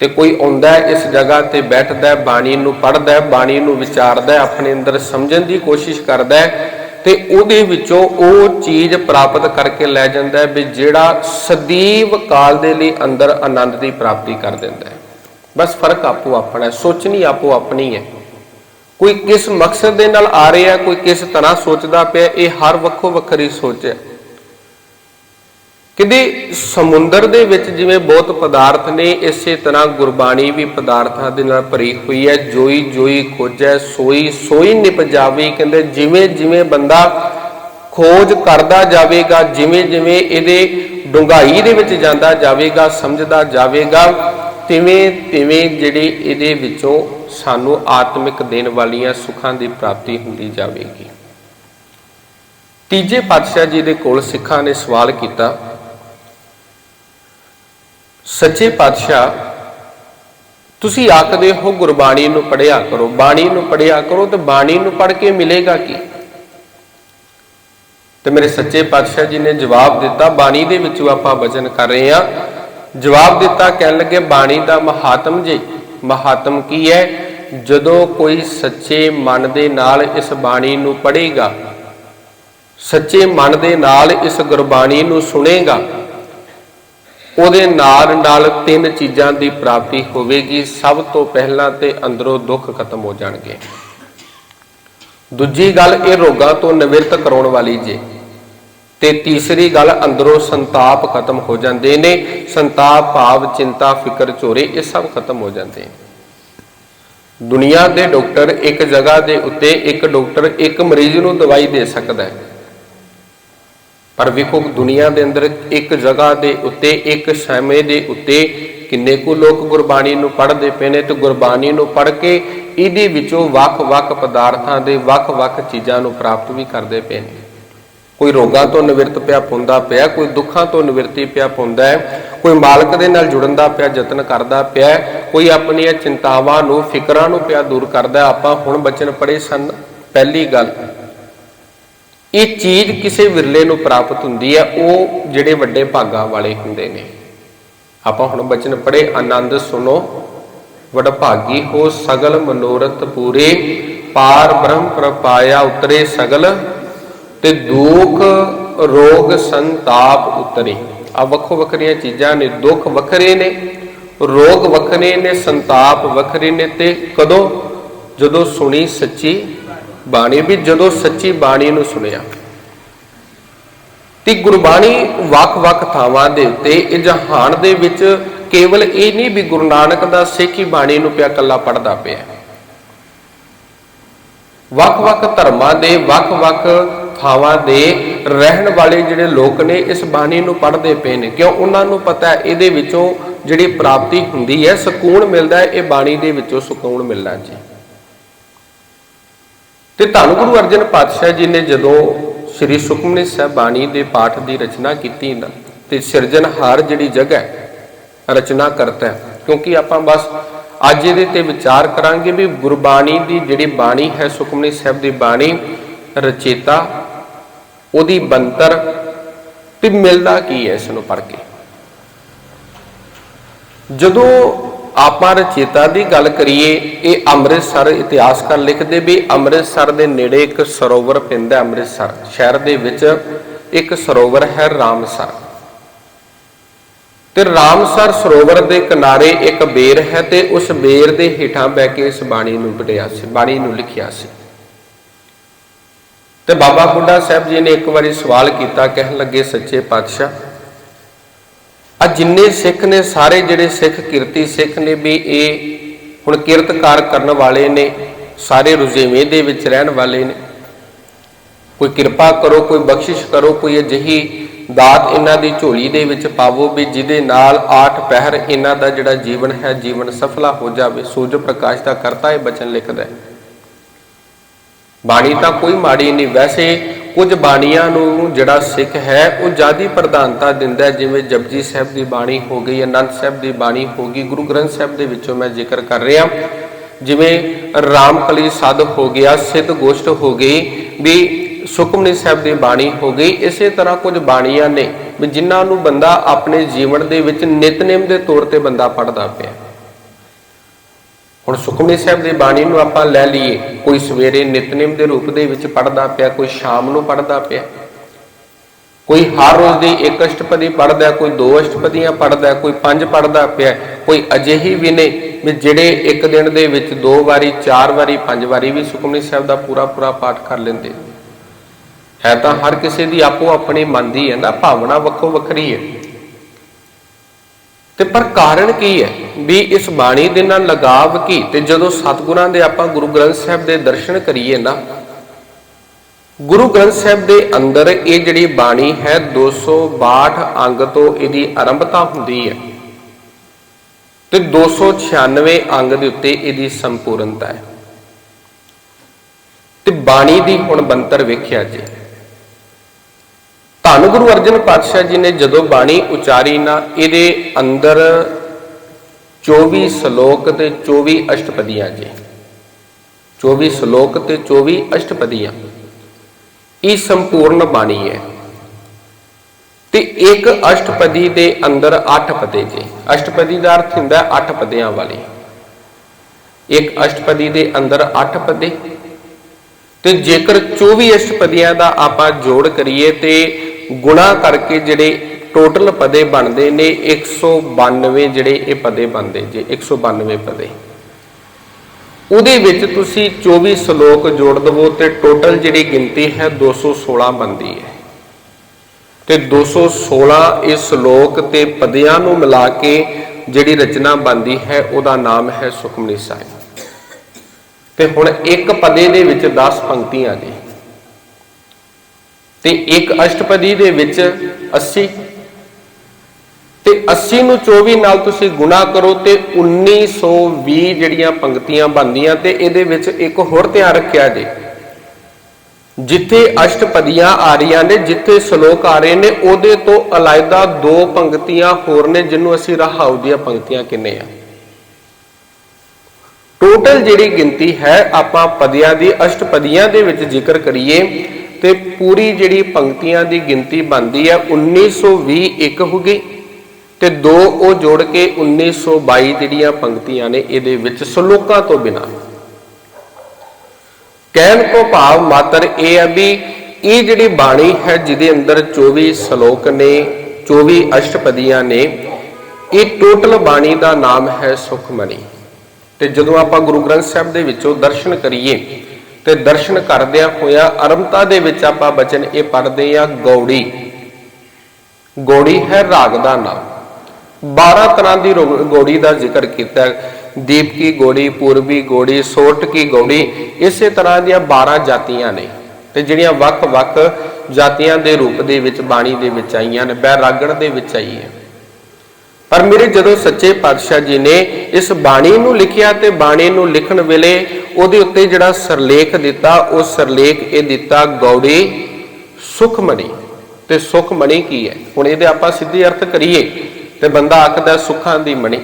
ਤੇ ਕੋਈ ਆਉਂਦਾ ਇਸ ਜਗ੍ਹਾ ਤੇ ਬੈਠਦਾ ਬਾਣੀ ਨੂੰ ਪੜ੍ਹਦਾ ਬਾਣੀ ਨੂੰ ਵਿਚਾਰਦਾ ਆਪਣੇ ਅੰਦਰ ਸਮਝਣ ਦੀ ਕੋਸ਼ਿਸ਼ ਕਰਦਾ ਹੈ ਤੇ ਉਹਦੇ ਵਿੱਚੋਂ ਉਹ ਚੀਜ਼ ਪ੍ਰਾਪਤ ਕਰਕੇ ਲੈ ਜਾਂਦਾ ਵੀ ਜਿਹੜਾ ਸਦੀਵ ਕਾਲ ਦੇ ਲਈ ਅੰਦਰ ਆਨੰਦ ਦੀ ਪ੍ਰਾਪਤੀ ਕਰ ਦਿੰਦਾ ਬਸ ਫ਼ਰਕ ਆਪੋ ਆਪਣਾ ਸੋਚਣੀ ਆਪੋ ਆਪਣੀ ਹੈ। ਕੋਈ ਕਿਸ ਮਕਸਦ ਦੇ ਨਾਲ ਆ ਰਿਹਾ, ਕੋਈ ਕਿਸ ਤਰ੍ਹਾਂ ਸੋਚਦਾ ਪਿਆ, ਇਹ ਹਰ ਵੱਖੋ ਵੱਖਰੀ ਸੋਚ ਹੈ। ਕਿਉਂਕਿ ਸਮੁੰਦਰ ਦੇ ਵਿੱਚ ਜਿਵੇਂ ਬਹੁਤ ਪਦਾਰਥ ਨੇ, ਇਸੇ ਤਰ੍ਹਾਂ ਗੁਰਬਾਣੀ ਵੀ ਪਦਾਰਥਾਂ ਦੇ ਨਾਲ ਭਰੀ ਹੋਈ ਹੈ। ਜੋਈ ਜੋਈ ਖੋਜੈ, ਸੋਈ ਸੋਈ ਨਿਪ ਜਾਵੇ, ਕਹਿੰਦੇ ਜਿਵੇਂ ਜਿਵੇਂ ਬੰਦਾ ਖੋਜ ਕਰਦਾ ਜਾਵੇਗਾ, ਜਿਵੇਂ ਜਿਵੇਂ ਇਹਦੇ ਡੁੰਗਾਈ ਦੇ ਵਿੱਚ ਜਾਂਦਾ ਜਾਵੇਗਾ, ਸਮਝਦਾ ਜਾਵੇਗਾ ਤਿਵੇਂ ਤਿਵੇਂ ਜਿਹੜੇ ਇਹਦੇ ਵਿੱਚੋਂ ਸਾਨੂੰ ਆਤਮਿਕ ਦੇਣ ਵਾਲੀਆਂ ਸੁੱਖਾਂ ਦੀ ਪ੍ਰਾਪਤੀ ਹੁੰਦੀ ਜਾਵੇਗੀ। ਤੀਜੇ ਪਾਤਸ਼ਾਹ ਜੀ ਦੇ ਕੋਲ ਸਿੱਖਾਂ ਨੇ ਸਵਾਲ ਕੀਤਾ, ਸੱਚੇ ਪਾਤਸ਼ਾਹ, ਤੁਸੀਂ ਆਖਦੇ ਹੋ ਗੁਰਬਾਣੀ ਨੂੰ ਪੜਿਆ ਕਰੋ, ਬਾਣੀ ਨੂੰ ਪੜਿਆ ਕਰੋ, ਤੇ ਬਾਣੀ ਨੂੰ ਪੜ ਕੇ ਮਿਲੇਗਾ ਕੀ? ਤੇ ਮੇਰੇ ਸੱਚੇ ਪਾਤਸ਼ਾਹ ਜੀ ਨੇ ਜਵਾਬ ਦਿੱਤਾ, ਬਾਣੀ ਦੇ ਵਿੱਚੋਂ ਆਪਾਂ ਵਚਨ ਕਰ ਰਹੇ ਹਾਂ ਜਵਾਬ ਦਿੱਤਾ, ਕਹਿਣ ਲੱਗੇ, ਬਾਣੀ ਦਾ ਮਹਾਤਮ ਜੀ, ਮਹਾਤਮ ਕੀ ਹੈ? ਜਦੋਂ ਕੋਈ ਸੱਚੇ ਮਨ ਦੇ ਨਾਲ ਇਸ ਬਾਣੀ ਨੂੰ ਪੜ੍ਹੇਗਾ, ਸੱਚੇ ਮਨ ਦੇ ਨਾਲ ਇਸ ਗੁਰਬਾਣੀ ਨੂੰ ਸੁਣੇਗਾ, ਉਹਦੇ ਨਾਲ ਨਾਲ ਤਿੰਨ ਚੀਜ਼ਾਂ ਦੀ ਪ੍ਰਾਪਤੀ ਹੋਵੇਗੀ। ਸਭ ਤੋਂ ਪਹਿਲਾਂ ਤੇ ਅੰਦਰੋਂ ਦੁੱਖ ਖਤਮ ਹੋ ਜਾਣਗੇ। ਦੂਜੀ ਗੱਲ ਇਹ ਰੋਗਾਂ ਤੋਂ ਨਿਵਰਤ ਕਰਾਉਣ ਵਾਲੀ ਜੇ ਤੇ ਤੀਸਰੀ ਗੱਲ, ਅੰਦਰੋਂ ਸੰਤਾਪ ਖਤਮ ਹੋ ਜਾਂਦੇ ਨੇ। ਸੰਤਾਪ, ਭਾਵ, ਚਿੰਤਾ, ਫਿਕਰ, ਚੋਰੇ, ਇਹ ਸਭ ਖਤਮ ਹੋ ਜਾਂਦੇ ਨੇ। ਦੁਨੀਆ ਦੇ ਡਾਕਟਰ ਇੱਕ ਜਗ੍ਹਾ ਦੇ ਉੱਤੇ ਇੱਕ ਡਾਕਟਰ ਇੱਕ ਮਰੀਜ਼ ਨੂੰ ਦਵਾਈ ਦੇ ਸਕਦਾ ਹੈ। ਪਰ ਵੇਖੋ, ਦੁਨੀਆ ਦੇ ਅੰਦਰ ਇੱਕ ਜਗ੍ਹਾ ਦੇ ਉੱਤੇ, ਇੱਕ ਸਮੇਂ ਦੇ ਉੱਤੇ ਕਿੰਨੇ ਕੁ ਲੋਕ ਗੁਰਬਾਣੀ ਨੂੰ ਪੜ੍ਹਦੇ ਪਏ ਨੇ ਤੇ ਗੁਰਬਾਣੀ ਨੂੰ ਪੜ੍ਹ ਕੇ ਇਹਦੇ ਵਿੱਚੋਂ ਵੱਖ-ਵੱਖ ਪਦਾਰਥਾਂ ਦੇ ਵੱਖ-ਵੱਖ ਚੀਜ਼ਾਂ ਨੂੰ ਪ੍ਰਾਪਤ ਵੀ ਕਰਦੇ ਪਏ ਨੇ। ਕੋਈ ਰੋਗਾਂ ਤੋਂ ਨਿਵਰਤ ਪਿਆ ਪੁੰਦਾ ਪਿਆ, ਕੋਈ ਦੁੱਖਾਂ ਤੋਂ ਨਿਵਰਤੀ ਪਿਆ ਪੁੰਦਾ ਹੈ, ਕੋਈ ਮਾਲਕ ਦੇ ਨਾਲ ਜੁੜਨ ਦਾ ਪਿਆ, ਯਤਨ ਕਰਦਾ ਪਿਆ ਕੋਈ ਆਪਣੀਆਂ ਚਿੰਤਾਵਾਂ ਨੂੰ, ਫਿਕਰਾਂ ਨੂੰ ਪਿਆ ਦੂਰ ਕਰਦਾ ਆਪਾਂ ਹੁਣ ਬਚਨ ਪੜੇ ਸਨ, ਪਹਿਲੀ ਗੱਲ। ਇਹ ਚੀਜ਼ ਕਿਸੇ ਵਿਰਲੇ ਨੂੰ ਪ੍ਰਾਪਤ ਹੁੰਦੀ ਹੈ, ਉਹ ਜਿਹੜੇ ਵੱਡੇ ਭਾਗਾਂ ਵਾਲੇ ਹੁੰਦੇ ਨੇ। ਆਪਾਂ ਹੁਣ ਬਚਨ ਪੜੇ ਆਨੰਦ ਸੁਣੋ। ਵਡਭਾਗੀ ਹੋ ਸਗਲ ਮਨੋਰਥ ਪੂਰੇ, ਪਾਰ ਬ੍ਰਹਮ ਪ੍ਰਪਾਇਆ ਉਤਰੇ ਸਗਲ। ਤੇ ਦੁੱਖ, ਰੋਗ, ਸੰਤਾਪ ਉਤਰੇ। ਆ ਵੱਖੋ ਵੱਖਰੀਆਂ ਚੀਜ਼ਾਂ ਨੇ, ਦੁੱਖ ਵੱਖਰੇ ਨੇ, ਰੋਗ ਵੱਖਰੇ ਨੇ, ਸੰਤਾਪ ਵੱਖਰੇ ਨੇ ਤੇ ਕਦੋਂ? ਜਦੋਂ ਸੁਣੀ ਸੱਚੀ ਬਾਣੀ, ਵੀ ਜਦੋਂ ਸੱਚੀ ਬਾਣੀ ਨੂੰ ਸੁਣਿਆ। ਤੇ ਗੁਰਬਾਣੀ ਵੱਖ-ਵੱਖ ਥਾਵਾਂ ਦੇ ਉੱਤੇ, ਇਹ ਜਹਾਨ ਦੇ ਵਿੱਚ ਕੇਵਲ ਇਹ ਨਹੀਂ ਵੀ ਗੁਰੂ ਨਾਨਕ ਦਾ ਸਿੱਖ ਹੀ ਬਾਣੀ ਨੂੰ ਪਿਆ ਕੱਲਾ ਪੜਦਾ ਪਿਆ। ਵੱਖ-ਵੱਖ ਧਰਮਾਂ ਦੇ ਵੱਖ-ਵੱਖ ਥਾਵਾਂ ਦੇ ਰਹਿਣ ਵਾਲੇ ਜਿਹੜੇ ਲੋਕ ਨੇ, ਇਸ ਬਾਣੀ ਨੂੰ ਪੜ੍ਹਦੇ ਪਏ ਨੇ। ਕਿਉਂ? ਉਹਨਾਂ ਨੂੰ ਪਤਾ ਹੈ, ਇਹਦੇ ਵਿੱਚੋਂ ਜਿਹੜੀ ਪ੍ਰਾਪਤੀ ਹੁੰਦੀ ਹੈ, ਸਕੂਨ ਮਿਲਦਾ ਹੈ, ਇਹ ਬਾਣੀ ਦੇ ਵਿੱਚੋਂ ਸਕੂਨ ਮਿਲਣਾ ਜੀ। ਤੇ ਧੰਨ ਗੁਰੂ ਅਰਜਨ ਪਾਤਸ਼ਾਹ ਜੀ ਨੇ ਜਦੋਂ ਸ੍ਰੀ ਸੁਖਮਨੀ ਸਾਹਿਬ ਬਾਣੀ ਦੇ ਪਾਠ ਦੀ ਰਚਨਾ ਕੀਤੀ ਨਾ, ਤੇ ਸਿਰਜਣਹਾਰ ਜਿਹੜੀ ਜਗ੍ਹਾ ਰਚਨਾ ਕਰਤਾ ਕਿਉਂਕਿ ਆਪਾਂ ਬਸ ਅੱਜ ਇਹਦੇ ਤੇ ਵਿਚਾਰ ਕਰਾਂਗੇ ਵੀ ਗੁਰਬਾਣੀ ਦੀ ਜਿਹੜੀ ਬਾਣੀ ਹੈ, ਸੁਖਮਨੀ ਸਾਹਿਬ ਦੀ ਬਾਣੀ, ਰਚੇਤਾ ਉਹਦੀ ਬੰਤਰ ਤੇ ਮਿਲਦਾ ਕੀ ਹੈ ਇਸ ਨੂੰ ਪੜ੍ਹ ਕੇ? ਜਦੋਂ ਆਪਾਂ ਰਚੇਤਾ ਦੀ ਗੱਲ ਕਰੀਏ, ਇਹ ਅੰਮ੍ਰਿਤਸਰ ਇਤਿਹਾਸਕਾਰ ਲਿਖਦੇ ਵੀ ਅੰਮ੍ਰਿਤਸਰ ਦੇ ਨੇੜੇ ਇੱਕ ਸਰੋਵਰ ਪੈਂਦਾ ਅੰਮ੍ਰਿਤਸਰ, ਸ਼ਹਿਰ ਦੇ ਵਿੱਚ ਇੱਕ ਸਰੋਵਰ ਹੈ ਰਾਮਸਰ। ਤੇ ਰਾਮਸਰ ਸਰੋਵਰ ਦੇ ਕਿਨਾਰੇ ਇੱਕ ਬੇਰ ਹੈ ਤੇ ਉਸ ਬੇਰ ਦੇ ਹੇਠਾਂ ਬਹਿ ਕੇ ਇਸ ਬਾਣੀ ਨੂੰ ਪੜਿਆ ਸੀ, ਬਾਣੀ ਨੂੰ ਲਿਖਿਆ ਸੀ। ਤੇ ਬਾਬਾ ਬੁੱਢਾ ਸਾਹਿਬ ਜੀ ਨੇ ਇੱਕ ਵਾਰੀ ਸਵਾਲ ਕੀਤਾ, ਕਹਿਣ ਲੱਗੇ, ਸੱਚੇ ਪਾਤਸ਼ਾਹ ਆ ਜਿੰਨੇ ਸਿੱਖ ਨੇ, ਸਾਰੇ ਜਿਹੜੇ ਸਿੱਖ ਕਿਰਤੀ ਸਿੱਖ ਨੇ ਵੀ ਇਹ ਹੁਣ ਕਿਰਤਕਾਰ ਕਰਨ ਵਾਲੇ ਨੇ, ਸਾਰੇ ਰੁਝੇਵੇਂ ਦੇ ਵਿੱਚ ਰਹਿਣ ਵਾਲੇ ਨੇ। ਕੋਈ ਕਿਰਪਾ ਕਰੋ, ਕੋਈ ਬਖਸ਼ਿਸ਼ ਕਰੋ, ਕੋਈ ਅਜਿਹੀ ਦਾਤ ਇਹਨਾਂ ਦੀ ਝੋਲੀ ਦੇ ਵਿੱਚ ਪਾਵੋ ਵੀ ਜਿਹਦੇ ਨਾਲ ਆਠ ਪਹਿਰ ਇਹਨਾਂ ਦਾ ਜਿਹੜਾ ਜੀਵਨ ਹੈ, ਜੀਵਨ ਸਫਲਾ ਹੋ ਜਾਵੇ। ਸੂਰਜ ਪ੍ਰਕਾਸ਼ ਦਾ ਕਰਤਾ ਇਹ ਬਚਨ ਲਿਖਦਾ ਹੈ। ਬਾਣੀ ਤਾਂ ਕੋਈ ਮਾੜੀ ਨਹੀਂ। ਵੈਸੇ ਕੁਝ ਬਾਣੀਆਂ ਨੂੰ ਜਿਹੜਾ ਸਿੱਖ ਹੈ, ਉਹ ਜਿਆਦੀ ਪ੍ਰਧਾਨਤਾ ਦਿੰਦਾ ਹੈ। ਜਿਵੇਂ ਜਪਜੀ ਸਾਹਿਬ ਦੀ ਬਾਣੀ ਹੋ ਗਈ ਅਨੰਦ ਸਾਹਿਬ ਦੀ ਬਾਣੀ ਹੋ ਗਈ, ਗੁਰੂ ਗ੍ਰੰਥ ਸਾਹਿਬ ਦੇ ਵਿੱਚੋਂ ਮੈਂ ਜ਼ਿਕਰ ਕਰ ਰਿਹਾ। ਜਿਵੇਂ ਰਾਮਕਲੀ ਸਦ ਹੋ ਗਿਆ, ਸਿੱਧ ਗੋਸ਼ਟ ਹੋ ਗਈ, ਵੀ ਸੁਖਮਨੀ ਸਾਹਿਬ ਦੀ ਬਾਣੀ ਹੋ ਗਈ। ਇਸੇ ਤਰ੍ਹਾਂ ਕੁਝ ਬਾਣੀਆਂ ਨੇ ਵੀ ਜਿਨ੍ਹਾਂ ਨੂੰ ਬੰਦਾ ਆਪਣੇ ਜੀਵਨ ਦੇ ਵਿੱਚ ਨਿਤਨੇਮ ਦੇ ਤੌਰ ਤੇ ਬੰਦਾ ਪੜਦਾ ਪਿਆ। ਹੁਣ ਸੁਖਮਨੀ ਸਾਹਿਬ ਦੀ ਬਾਣੀ ਨੂੰ ਆਪਾਂ ਲੈ ਲਈਏ। ਕੋਈ ਸਵੇਰੇ ਨਿਤਨੇਮ ਦੇ ਰੂਪ ਦੇ ਵਿੱਚ ਪੜਦਾ ਪਿਆ, ਕੋਈ ਸ਼ਾਮ ਨੂੰ ਪੜਦਾ ਪਿਆ। ਕੋਈ ਹਰ ਰੋਜ਼ ਦੀ ਇੱਕ ਅਸ਼ਟਪਦੀ ਪੜਦਾ ਕੋਈ ਦੋ ਅਸ਼ਟਪਦੀਆਂ ਪੜਦਾ ਕੋਈ ਪੰਜ ਪੜਦਾ ਪਿਆ, ਕੋਈ ਅਜਿਹੀ ਵੀ ਨੇ ਵੀ ਜਿਹੜੇ ਇੱਕ ਦਿਨ ਦੇ ਵਿੱਚ ਦੋ ਵਾਰੀ, ਚਾਰ ਵਾਰੀ, ਪੰਜ ਵਾਰੀ ਵੀ ਸੁਖਮਨੀ ਸਾਹਿਬ ਦਾ ਪੂਰਾ ਪੂਰਾ ਪਾਠ ਕਰ ਲੈਂਦੇ। ਹੈ ਤਾਂ ਹਰ ਕਿਸੇ ਦੀ ਆਪੋ ਆਪਣੀ ਮਨ ਦੀ ਹੈ ਨਾ, ਭਾਵਨਾ ਵੱਖੋ ਵੱਖਰੀ ਹੈ। ਤੇ ਪਰ ਕਾਰਨ ਕੀ ਹੈ? ਵੀ ਇਸ ਬਾਣੀ ਦੇ ਨਾਲ ਲਗਾਵ ਕੀ? ਤੇ ਜਦੋਂ ਸਤਿਗੁਰਾਂ ਦੇ ਆਪਾਂ ਗੁਰੂ ਗ੍ਰੰਥ ਸਾਹਿਬ ਦੇ ਦਰਸ਼ਨ ਕਰੀਏ ਨਾ, ਗੁਰੂ ਗ੍ਰੰਥ ਸਾਹਿਬ ਦੇ ਅੰਦਰ ਇਹ ਜਿਹੜੀ ਬਾਣੀ ਹੈ 262 ਅੰਗ ਤੋਂ ਇਹਦੀ ਆਰੰਭਤਾ ਹੁੰਦੀ ਹੈ। ਤੇ 296 ਅੰਗ ਦੇ ਉੱਤੇ ਇਹਦੀ ਸੰਪੂਰਨਤਾ ਹੈ। ਤੇ ਬਾਣੀ ਦੀ ਹੁਣ ਬੰਤਰ ਵੇਖਿਆ ਜੇ ਧੰਨ ਗੁਰੂ ਅਰਜਨ ਪਾਤਸ਼ਾਹ ਜੀ ਨੇ ਜਦੋਂ ਬਾਣੀ ਉਚਾਰੀ ਨਾ, ਇਹਦੇ ਅੰਦਰ 24 ਸ਼ਲੋਕ ਤੇ 24 ਅਸ਼ਟਪਦੀਆਂ ਜੀ। 24 ਸ਼ਲੋਕ ਤੇ 24 ਅਸ਼ਟਪਦੀਆਂ। ਇਹ ਸੰਪੂਰਨ ਬਾਣੀ ਹੈ। ਤੇ ਇੱਕ ਅਸ਼ਟਪਦੀ ਦੇ ਅੰਦਰ 8 ਪਦੇ ਜੀ। ਅਸ਼ਟਪਦੀ ਦਾ ਅਰਥ ਹੁੰਦਾ 8 ਪਦਿਆਂ ਵਾਲੀ। ਇੱਕ ਅਸ਼ਟਪਦੀ ਦੇ ਅੰਦਰ 8 ਪਦੇ। ਤੇ ਜੇਕਰ 24 ਅਸ਼ਟਪਦੀਆਂ ਦਾ ਆਪਾਂ ਜੋੜ ਕਰੀਏ ਤੇ ਗੁਣਾ ਕਰਕੇ ਜਿਹੜੇ ਟੋਟਲ ਪਦੇ ਬਣਦੇ ਨੇ 192 ਜਿਹੜੇ ਇਹ ਪਦੇ ਬਣਦੇ, ਜੇ 192 ਪਦੇ। ਉਹਦੇ ਵਿੱਚ ਤੁਸੀਂ 24 ਸ਼ਲੋਕ ਜੋੜ ਦਵੋ ਤੇ ਟੋਟਲ ਜਿਹੜੀ ਗਿਣਤੀ ਹੈ 216 ਬਣਦੀ ਹੈ। ਤੇ 216 ਇਸ ਸ਼ਲੋਕ ਤੇ ਪਦਿਆਂ ਨੂੰ ਮਿਲਾ ਕੇ ਜਿਹੜੀ ਰਚਨਾ ਬਣਦੀ ਹੈ, ਉਹਦਾ ਨਾਮ ਹੈ ਸੁਖਮਨੀ ਸਾਹਿਬ। ਤੇ ਹੁਣ ਇੱਕ ਪਦੇ ਦੇ ਵਿੱਚ 10 ਪੰਕਤੀਆਂ ਨੇ ਤੇ ਇੱਕ ਅਸ਼ਟਪਦੀ ਦੇ ਵਿੱਚ 80 ਤੇ 80 ਨੂੰ 24 ਨਾਲ ਤੁਸੀਂ ਗੁਣਾ ਕਰੋ ਤੇ 1920 ਜਿਹੜੀਆਂ ਪੰਕਤੀਆਂ ਬਣਦੀਆਂ ਤੇ ਇਹਦੇ ਵਿੱਚ ਇੱਕ ਹੋਰ ਧਿਆਨ ਰੱਖਿਆ ਜੇ। ਜਿੱਥੇ ਅਸ਼ਟਪਦੀਆਂ ਆ ਰਹੀਆਂ ਨੇ, ਜਿੱਥੇ ਸ਼ਲੋਕ ਆ ਰਹੇ ਨੇ, ਉਹਦੇ ਤੋਂ ਅਲਾਇਦਾ ਦੋ ਪੰਕਤੀਆਂ ਹੋਰ ਨੇ, ਜਿਹਨੂੰ ਅਸੀਂ ਰਹਾਉ ਦੀਆਂ ਪੰਕਤੀਆਂ ਕਿੰਨੇ ਆ ਟੋਟਲ ਜਿਹੜੀ ਗਿਣਤੀ ਹੈ, ਆਪਾਂ ਪਦਿਆਂ ਦੀ ਅਸ਼ਟਪਦੀਆਂ ਦੇ ਵਿੱਚ ਜ਼ਿਕਰ ਕਰੀਏ ਤੇ ਪੂਰੀ ਜਿਹੜੀ ਪੰਕਤੀਆਂ ਦੀ ਗਿਣਤੀ ਬਣਦੀ ਹੈ 1920 ਇੱਕ ਹੋ ਗਈ ਤੇ ਦੋ ਉਹ ਜੋੜ ਕੇ 1922 ਜਿਹੜੀਆਂ ਪੰਕਤੀਆਂ ਨੇ ਇਹਦੇ ਵਿੱਚ ਸ਼ਲੋਕਾਂ ਤੋਂ ਬਿਨਾ। ਕਹਿਣ ਤੋਂ ਭਾਵ ਮਾਤਰ ਇਹ ਹੈ ਵੀ ਇਹ ਜਿਹੜੀ ਬਾਣੀ ਹੈ, ਜਿਹਦੇ ਅੰਦਰ 24 ਸ਼ਲੋਕ ਨੇ 24 ਅਸ਼ਟਪਦੀਆਂ ਨੇ, ਇਹ ਟੋਟਲ ਬਾਣੀ ਦਾ ਨਾਮ ਹੈ ਸੁਖਮਣੀ ਤੇ ਜਦੋਂ ਆਪਾਂ ਗੁਰੂ ਗ੍ਰੰਥ ਸਾਹਿਬ ਦੇ ਵਿੱਚੋਂ ਦਰਸ਼ਨ ਕਰੀਏ ਤੇ ਦਰਸ਼ਨ ਕਰਦਿਆਂ ਹੋਇਆ ਅਰਮਤਾ ਦੇ ਵਿੱਚ ਆਪਾਂ ਬਚਨ ਇਹ ਪੜ੍ਹਦੇ ਆ ਗੌੜੀ। ਗੌੜੀ ਹੈ ਰਾਗ ਦਾ ਨਾਮ। 12 ਤਰ੍ਹਾਂ ਦੀ ਰੋ- ਗੌੜੀ ਦਾ ਜ਼ਿਕਰ ਕੀਤਾ ਦੀਪ ਕੀ ਗੌੜੀ, ਪੂਰਬੀ ਗੌੜੀ ਸੋਟ ਕੀ ਗੌੜੀ, ਇਸੇ ਤਰ੍ਹਾਂ ਦੀਆਂ 12 ਜਾਤੀਆਂ ਨੇ। ਤੇ ਜਿਹੜੀਆਂ ਵੱਖ-ਵੱਖ ਜਾਤੀਆਂ ਦੇ ਰੂਪ ਦੇ ਵਿੱਚ, ਬਾਣੀ ਦੇ ਵਿੱਚ ਆਈਆਂ ਨੇ ਬੈਰਾਗਣ ਦੇ ਵਿੱਚ ਆਈ ਹੈ। ਪਰ ਮੇਰੇ ਜਦੋਂ ਸੱਚੇ ਪਾਤਸ਼ਾਹ ਜੀ ਨੇ ਇਸ ਬਾਣੀ ਨੂੰ ਲਿਖਿਆ ਤੇ ਬਾਣੀ ਨੂੰ ਲਿਖਣ ਵੇਲੇ ਉਹਦੇ ਉੱਤੇ ਜਿਹੜਾ ਸਰਲੇਖ ਦਿੱਤਾ, ਉਹ ਸਰਲੇਖ ਇਹ ਦਿੱਤਾ, ਗੌੜੀ ਸੁਖਮਣੀ। ਤੇ ਸੁਖਮਣੀ ਕੀ ਹੈ? ਹੁਣ ਇਹਦੇ ਆਪਾਂ ਸਿੱਧੀ ਅਰਥ ਕਰੀਏ ਤੇ ਬੰਦਾ ਆਖਦਾ ਸੁੱਖਾਂ ਦੀ ਮਣੀ।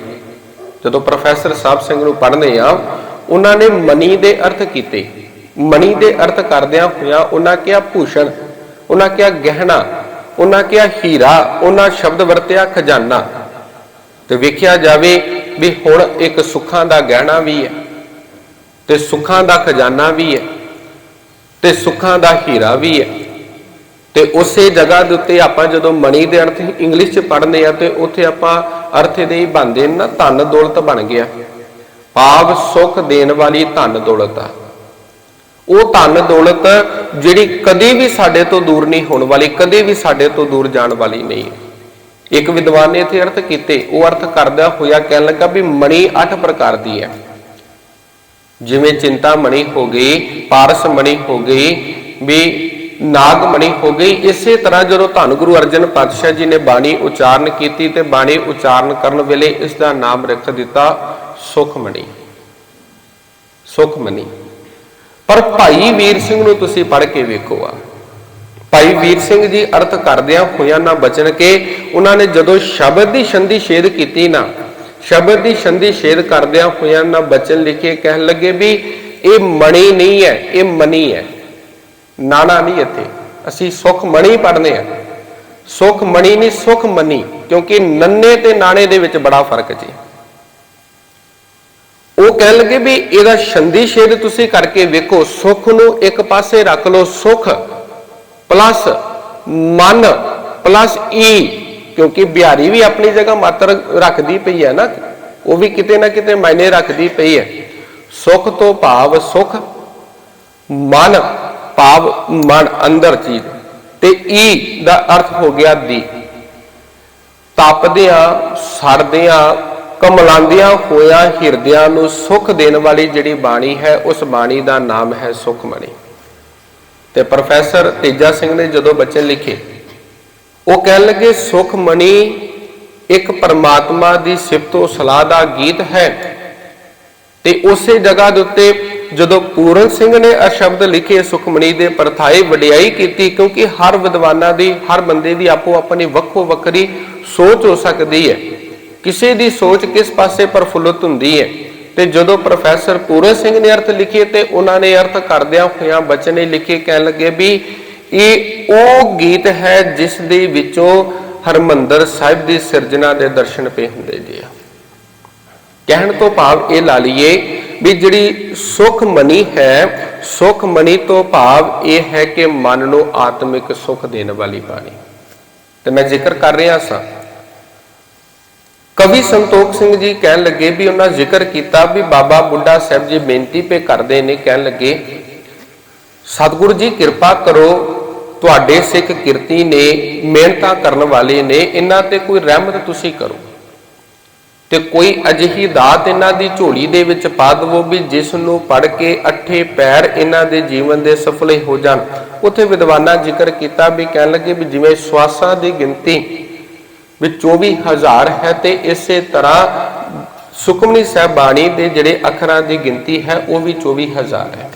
ਜਦੋਂ ਪ੍ਰੋਫੈਸਰ ਸਾਹਿਬ ਸਿੰਘ ਨੂੰ ਪੜ੍ਹਦੇ ਆ ਉਹਨਾਂ ਨੇ ਮਣੀ ਦੇ ਅਰਥ ਕੀਤੇ। ਮਣੀ ਦੇ ਅਰਥ ਕਰਦਿਆਂ ਹੋਇਆ ਉਹਨਾਂ ਕਿਹਾ ਭੂਸ਼ਣ, ਉਹਨਾਂ ਕਿਹਾ ਗਹਿਣਾ, ਉਹਨਾਂ ਕਿਹਾ ਹੀਰਾ, ਉਹਨਾਂ ਸ਼ਬਦ ਵਰਤਿਆ ਖਜ਼ਾਨਾ। ਤੇ ਵੇਖਿਆ ਜਾਵੇ ਵੀ ਹੁਣ ਇੱਕ ਸੁੱਖਾਂ ਦਾ ਗਹਿਣਾ ਵੀ ਹੈ, ਤੇ ਸੁੱਖਾਂ ਦਾ ਖਜ਼ਾਨਾ ਵੀ ਹੈ, ਤੇ ਸੁੱਖਾਂ ਦਾ ਹੀਰਾ ਵੀ ਹੈ। ਤੇ ਉਸੇ ਜਗ੍ਹਾ ਦੇ ਉੱਤੇ ਆਪਾਂ ਜਦੋਂ ਮਣੀ ਦੇ ਅਰਥ ਇੰਗਲਿਸ਼ 'ਚ ਪੜ੍ਹਦੇ ਆ, ਤੇ ਉੱਥੇ ਆਪਾਂ ਅਰਥ ਦੇ ਹੀ ਬਣਦੇ ਨਾ ਧਨ ਦੌਲਤ ਬਣ ਗਿਆ। ਭਾਵ ਸੁੱਖ ਦੇਣ ਵਾਲੀ ਧਨ ਦੌਲਤ ਆ। ਉਹ ਧਨ ਦੌਲਤ ਜਿਹੜੀ ਕਦੇ ਵੀ ਸਾਡੇ ਤੋਂ ਦੂਰ ਨਹੀਂ ਹੋਣ ਵਾਲੀ, ਕਦੇ ਵੀ ਸਾਡੇ ਤੋਂ ਦੂਰ ਜਾਣ ਵਾਲੀ ਨਹੀਂ। ਹੈ ਇੱਕ ਵਿਦਵਾਨ ਨੇ ਇੱਥੇ ਅਰਥ ਕੀਤੇ, ਉਹ ਅਰਥ ਕਰਦਾ ਹੋਇਆ ਕਹਿਣ ਲੱਗਾ ਵੀ ਮਣੀ 8 ਪ੍ਰਕਾਰ ਦੀ ਹੈ। ਜਿਵੇਂ ਚਿੰਤਾ ਮਣੀ ਹੋ ਗਈ, ਪਾਰਸ ਮਣੀ ਹੋ ਗਈ, ਵੀ ਨਾਗ ਮਣੀ ਹੋ ਗਈ, ਇਸੇ ਤਰ੍ਹਾਂ ਜਦੋਂ ਧੰਨ ਗੁਰੂ ਅਰਜਨ ਪਾਤਸ਼ਾਹ ਜੀ ਨੇ ਬਾਣੀ ਉਚਾਰਨ ਕੀਤੀ ਤੇ ਬਾਣੀ ਉਚਾਰਨ ਕਰਨ ਵੇਲੇ ਇਸ ਦਾ ਨਾਮ ਰੱਖ ਦਿੱਤਾ ਸੁਖਮਣੀ ਸੁਖਮਣੀ ਪਰ ਭਾਈ ਵੀਰ ਸਿੰਘ ਨੂੰ ਤੁਸੀਂ ਪੜ੍ਹ ਕੇ ਵੇਖੋ ਆ। ਭਾਈ ਵੀਰ ਸਿੰਘ ਜੀ ਅਰਥ ਕਰਦਿਆਂ ਹੋਇਆਂ ਨਾ ਬਚਨ ਕੇ, ਉਹਨਾਂ ਨੇ ਜਦੋਂ ਸ਼ਬਦ ਦੀ ਸੰਧੀ ਛੇਦ ਕੀਤੀ ਨਾ, ਸ਼ਬਦ ਦੀ ਸੰਧੀ ਛੇਦ ਕਰਦਿਆਂ ਹੋਇਆਂ ਨਾ ਬਚਨ ਲਿਖੇ, ਕਹਿਣ ਲੱਗੇ ਵੀ ਇਹ ਮਣੀ ਨਹੀਂ ਹੈ, ਇਹ ਮਨੀ ਹੈ। ਨਾਣਾ ਨਹੀਂ ਇੱਥੇ, ਅਸੀਂ ਸੁਖ ਮਣੀ ਪੜ੍ਹਨੇ ਆ ਸੁਖ ਮਣੀ ਨਹੀਂ, ਸੁਖ ਮਨੀ, ਕਿਉਂਕਿ ਨੰਨੇ ਤੇ ਨਾਣੇ ਦੇ ਵਿੱਚ ਬੜਾ ਫ਼ਰਕ ਜੀ। ਉਹ ਕਹਿਣ ਲੱਗੇ ਵੀ ਇਹਦਾ ਸੰਧੀ ਛੇਦ ਤੁਸੀਂ ਕਰਕੇ ਵੇਖੋ, ਸੁਖ ਨੂੰ ਇੱਕ ਪਾਸੇ ਰੱਖ ਲਓ, ਸੁਖ ਪਲੱਸ ਮਨ ਪਲੱਸ ਈ e, ਕਿਉਂਕਿ ਬਿਹਾਰੀ ਵੀ ਆਪਣੀ ਜਗ੍ਹਾ ਮਾਤਰ ਰੱਖਦੀ ਪਈ ਹੈ ਨਾ, ਉਹ ਵੀ ਕਿਤੇ ਨਾ ਕਿਤੇ ਮਾਇਨੇ ਰੱਖਦੀ ਪਈ ਹੈ। ਸੁਖ ਤੋਂ ਭਾਵ ਸੁਖ, ਮਨ ਭਾਵ ਮਨ ਅੰਦਰ ਚੀਜ਼। ਤੇ ਈ ਦਾ ਅਰਥ ਹੋ ਗਿਆ ਦੀ ਤਪਦਿਆਂ, ਸੜਦਿਆਂ, ਕਮਲਾਂਦਿਆਂ ਹੋਇਆਂ ਹਿਰਦਿਆਂ ਨੂੰ ਸੁਖ ਦੇਣ ਵਾਲੀ ਜਿਹੜੀ ਬਾਣੀ ਹੈ, ਉਸ ਬਾਣੀ ਦਾ ਨਾਮ ਹੈ ਸੁਖਮਣੀ। ਤੇ ਪ੍ਰੋਫੈਸਰ ਤੇਜਾ ਸਿੰਘ ਨੇ ਜਦੋਂ ਬਚਨ ਲਿਖੇ, ਉਹ ਕਹਿਣ ਲੱਗੇ ਸੁਖਮਣੀ ਇੱਕ ਪਰਮਾਤਮਾ ਦੀ ਸਿਫਤੋ ਸਲਾਹ ਦਾ ਗੀਤ ਹੈ। ਤੇ ਉਸੇ ਜਗ੍ਹਾ ਦੇ ਉੱਤੇ ਜਦੋਂ ਪੂਰਨ ਸਿੰਘ ਨੇ ਇਹ ਸ਼ਬਦ ਲਿਖੇ ਸੁਖਮਣੀ ਦੇ ਪਰਥਾਏ ਵਡਿਆਈ ਕੀਤੀ, ਕਿਉਂਕਿ ਹਰ ਵਿਦਵਾਨਾਂ ਦੀ, ਹਰ ਬੰਦੇ ਦੀ ਆਪੋ ਆਪਣੀ ਵੱਖੋ ਵੱਖਰੀ ਸੋਚ ਹੋ ਸਕਦੀ ਹੈ। ਕਿਸੇ ਦੀ ਸੋਚ ਕਿਸ ਪਾਸੇ ਪ੍ਰਫੁੱਲਤ ਹੁੰਦੀ ਹੈ? ਤੇ ਜਦੋਂ ਪ੍ਰੋਫੈਸਰ ਪੂਰਨ ਸਿੰਘ ਨੇ ਅਰਥ ਲਿਖੇ ਤੇ ਉਹਨਾਂ ਨੇ ਅਰਥ ਕਰਦਿਆਂ ਹੋਇਆਂ ਬਚਨੇ ਲਿਖੇ ਕਹਿਣ ਲੱਗੇ ਵੀ ਇਹ ਉਹ ਗੀਤ ਹੈ ਜਿਸ ਦੇ ਵਿੱਚੋਂ ਹਰਮੰਦਰ ਸਾਹਿਬ ਦੀ ਸਿਰਜਣਾ ਦੇ ਦਰਸ਼ਨ ਪਏ ਹੁੰਦੇ ਜੀ ਕਹਿਣ ਤੋਂ ਭਾਵ ਇਹ ਲਾ ਲਈਏ ਵੀ ਜਿਹੜੀ ਸੁਖ ਮਨੀ ਹੈ, ਸੁਖ ਮਨੀ ਤੋਂ ਭਾਵ ਇਹ ਹੈ ਕਿ ਮਨ ਨੂੰ ਆਤਮਿਕ ਸੁਖ ਦੇਣ ਵਾਲੀ ਬਾਣੀ। ਤੇ ਮੈਂ ਜ਼ਿਕਰ ਕਰ ਰਿਹਾ ਸਾਂ ਕਵੀ ਸੰਤੋਖ ਸਿੰਘ ਜੀ ਕਹਿਣ ਲੱਗੇ ਵੀ ਉਹਨਾਂ ਜ਼ਿਕਰ ਕੀਤਾ ਵੀ ਬਾਬਾ ਬੁੱਢਾ ਸਾਹਿਬ ਜੀ ਬੇਨਤੀ ਪੇ ਕਰਦੇ ਨੇ, ਕਹਿਣ ਲੱਗੇ, ਸਤਿਗੁਰੂ ਜੀ, ਕਿਰਪਾ ਕਰੋ, ਤੁਹਾਡੇ ਸਿੱਖ ਕਿਰਤੀ ਨੇ ਮਿਹਨਤਾਂ ਕਰਨ ਵਾਲੇ ਨੇ, ਇਹਨਾਂ ਤੇ ਕੋਈ ਰਹਿਮਤ ਤੁਸੀਂ ਕਰੋ। ਤੇ ਕੋਈ ਅਜਿਹੀ ਦਾਤ ਇਹਨਾਂ ਦੀ ਝੋਲੀ ਦੇ ਵਿੱਚ ਪਾ ਦਵੋ ਵੀ ਜਿਸ ਨੂੰ ਪੜ ਕੇ ਅੱਠੇ ਪੈਰ ਇਹਨਾਂ ਦੇ ਜੀਵਨ ਦੇ ਸਫਲੇ ਹੋ ਜਾਣ। ਉਥੇ ਵਿਦਵਾਨਾਂ ਜ਼ਿਕਰ ਕੀਤਾ ਵੀ ਕਹਿਣ ਲੱਗੇ ਵੀ ਜਿਵੇਂ ਸਵਾਸਾਂ ਦੀ ਗਿਣਤੀ ਵੀ 24000 ਹੈ ਤੇ ਇਸੇ ਤਰ੍ਹਾਂ ਸੁਖਮਨੀ ਸਾਹਿਬ ਬਾਣੀ ਦੇ ਜਿਹੜੇ ਅੱਖਰਾਂ ਦੀ ਗਿਣਤੀ ਹੈ, ਉਹ ਵੀ 24000 ਹੈ।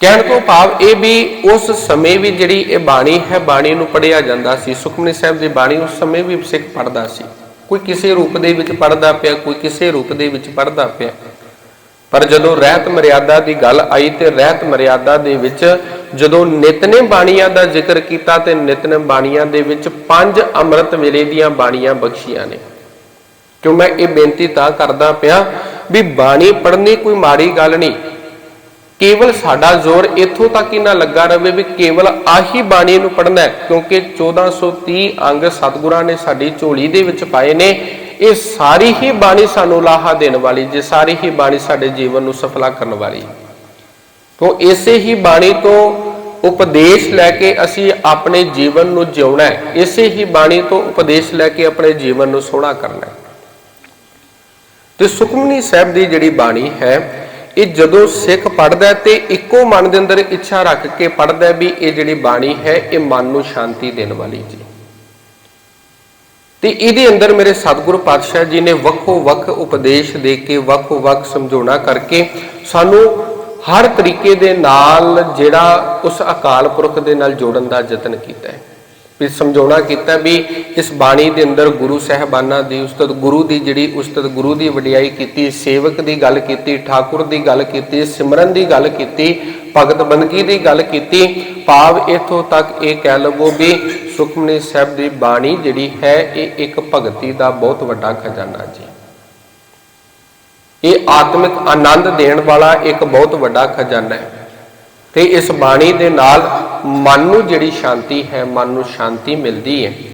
ਕਹਿਣ ਤੋਂ ਭਾਵ ਇਹ ਵੀ ਉਸ ਸਮੇਂ ਵੀ ਜਿਹੜੀ ਇਹ ਬਾਣੀ ਹੈ, ਬਾਣੀ ਨੂੰ ਪੜਿਆ ਜਾਂਦਾ ਸੀ। ਸੁਖਮਨੀ ਸਾਹਿਬ ਦੀ ਬਾਣੀ ਉਸ ਸਮੇਂ ਵੀ ਸਿੱਖ ਪੜਦਾ ਸੀ। ਕੋਈ ਕਿਸੇ ਰੂਪ ਦੇ ਵਿੱਚ ਪੜਦਾ ਪਿਆ, ਕੋਈ ਕਿਸੇ ਰੂਪ ਦੇ ਵਿੱਚ ਪੜਦਾ ਪਿਆ। ਪਰ ਜਦੋਂ ਰਹਿਤ ਮਰਿਆਦਾ ਦੀ ਗੱਲ ਆਈ ਤੇ ਰਹਿਤ ਮਰਿਆਦਾ ਦੇ ਵਿੱਚ ਜਦੋਂ ਨਿਤਨੇ ਬਾਣੀਆਂ ਦਾ ਜ਼ਿਕਰ ਕੀਤਾ ਤੇ ਨਿਤਨੇ ਬਾਣੀਆਂ ਦੇ ਵਿੱਚ ਪੰਜ ਅੰਮ੍ਰਿਤ ਵੇਲੇ ਦੀਆਂ ਬਾਣੀਆਂ ਬਖਸ਼ੀਆਂ ਨੇ। ਕਿਉਂ ਮੈਂ ਇਹ ਬੇਨਤੀ ਤਾਂ ਕਰਦਾ ਪਿਆ ਵੀ ਬਾਣੀ ਪੜ੍ਹਨੀ ਕੋਈ ਮਾੜੀ ਗੱਲ ਨਹੀਂ। ਕੇਵਲ ਸਾਡਾ ਜ਼ੋਰ ਇੱਥੋਂ ਤੱਕ ਹੀ ਨਾ ਲੱਗਾ ਰਹੇ ਵੀ ਕੇਵਲ ਆਹੀ ਬਾਣੀ ਨੂੰ ਪੜ੍ਹਨਾ ਹੈ, ਕਿਉਂਕਿ 1430 ਅੰਗ ਸਤਿਗੁਰਾਂ ਨੇ ਸਾਡੀ ਝੋਲੀ ਦੇ ਵਿੱਚ ਪਾਏ ਨੇ। ਇਹ ਸਾਰੀ ਹੀ ਬਾਣੀ ਸਾਨੂੰ ਲਾਹਾ ਦੇਣ ਵਾਲੀ, ਜੇ ਸਾਰੀ ਹੀ ਬਾਣੀ ਸਾਡੇ ਜੀਵਨ ਨੂੰ ਸਫਲਾ ਕਰਨ ਵਾਲੀ। ਤੋਂ ਇਸੇ ਹੀ ਬਾਣੀ ਤੋਂ ਉਪਦੇਸ਼ ਲੈ ਕੇ ਅਸੀਂ ਆਪਣੇ ਜੀਵਨ ਨੂੰ ਜਿਉਣਾ ਹੈ, ਇਸੇ ਹੀ ਬਾਣੀ ਤੋਂ ਉਪਦੇਸ਼ ਲੈ ਕੇ ਆਪਣੇ ਜੀਵਨ ਨੂੰ ਸੋਹਣਾ ਕਰਨਾ ਹੈ। ਤੇ ਸੁਖਮਨੀ ਸਾਹਿਬ ਦੀ ਜਿਹੜੀ ਬਾਣੀ ਹੈ, ਇਹ ਜਦੋਂ ਸਿੱਖ ਪੜਦਾ ਤੇ ਇੱਕੋ ਮਨ ਦੇ ਅੰਦਰ ਇੱਛਾ ਰੱਖ ਕੇ ਪੜਦਾ ਵੀ ਇਹ ਜਿਹੜੀ ਬਾਣੀ ਹੈ, ਇਹ ਮਨ ਨੂੰ ਸ਼ਾਂਤੀ ਦੇਣ ਵਾਲੀ ਜੀ। ਤੇ ਇਹਦੇ ਅੰਦਰ ਮੇਰੇ ਸਤਿਗੁਰੂ ਪਾਤਸ਼ਾਹ ਜੀ ਨੇ ਵੱਖੋ ਵੱਖ ਉਪਦੇਸ਼ ਦੇ ਕੇ ਵੱਖੋ ਵੱਖ ਸਮਝਾਉਣਾ ਕਰਕੇ ਸਾਨੂੰ ਹਰ ਤਰੀਕੇ ਦੇ ਨਾਲ ਜਿਹੜਾ ਉਸ ਅਕਾਲ ਪੁਰਖ ਦੇ ਨਾਲ ਜੋੜਨ ਦਾ ਯਤਨ ਕੀਤਾ ਹੈ। ਵੀ ਸਮਝਾਉਣਾ ਕੀਤਾ ਵੀ ਇਸ ਬਾਣੀ ਦੇ ਅੰਦਰ ਗੁਰੂ ਸਾਹਿਬਾਨਾਂ ਦੀ, ਉਸਤਤ ਗੁਰੂ ਦੀ ਜਿਹੜੀ, ਉਸਤਤ ਗੁਰੂ ਦੀ ਵਡਿਆਈ ਕੀਤੀ, ਸੇਵਕ ਦੀ ਗੱਲ ਕੀਤੀ, ਠਾਕੁਰ ਦੀ ਗੱਲ ਕੀਤੀ, ਸਿਮਰਨ ਦੀ ਗੱਲ ਕੀਤੀ ਭਗਤ ਬੰਦਗੀ ਦੀ ਗੱਲ ਕੀਤੀ, ਭਾਵ ਇਥੋਂ ਤੱਕ ਇਹ ਕਹਿ ਲਵੋ ਵੀ ਸੁਖਮਨੀ ਸਾਹਿਬ ਦੀ ਬਾਣੀ ਜਿਹੜੀ ਹੈ, ਇਹ ਇੱਕ ਭਗਤੀ ਦਾ ਬਹੁਤ ਵੱਡਾ ਖਜ਼ਾਨਾ ਜੀ। ਇਹ ਆਤਮਿਕ ਆਨੰਦ ਦੇਣ ਵਾਲਾ ਇੱਕ ਬਹੁਤ ਵੱਡਾ ਖਜ਼ਾਨਾ ਹੈ। ਤੇ ਇਸ ਬਾਣੀ ਦੇ ਨਾਲ ਮਨ ਨੂੰ ਜਿਹੜੀ ਸ਼ਾਂਤੀ ਹੈ, ਮਨ ਨੂੰ ਸ਼ਾਂਤੀ ਮਿਲਦੀ ਹੈ।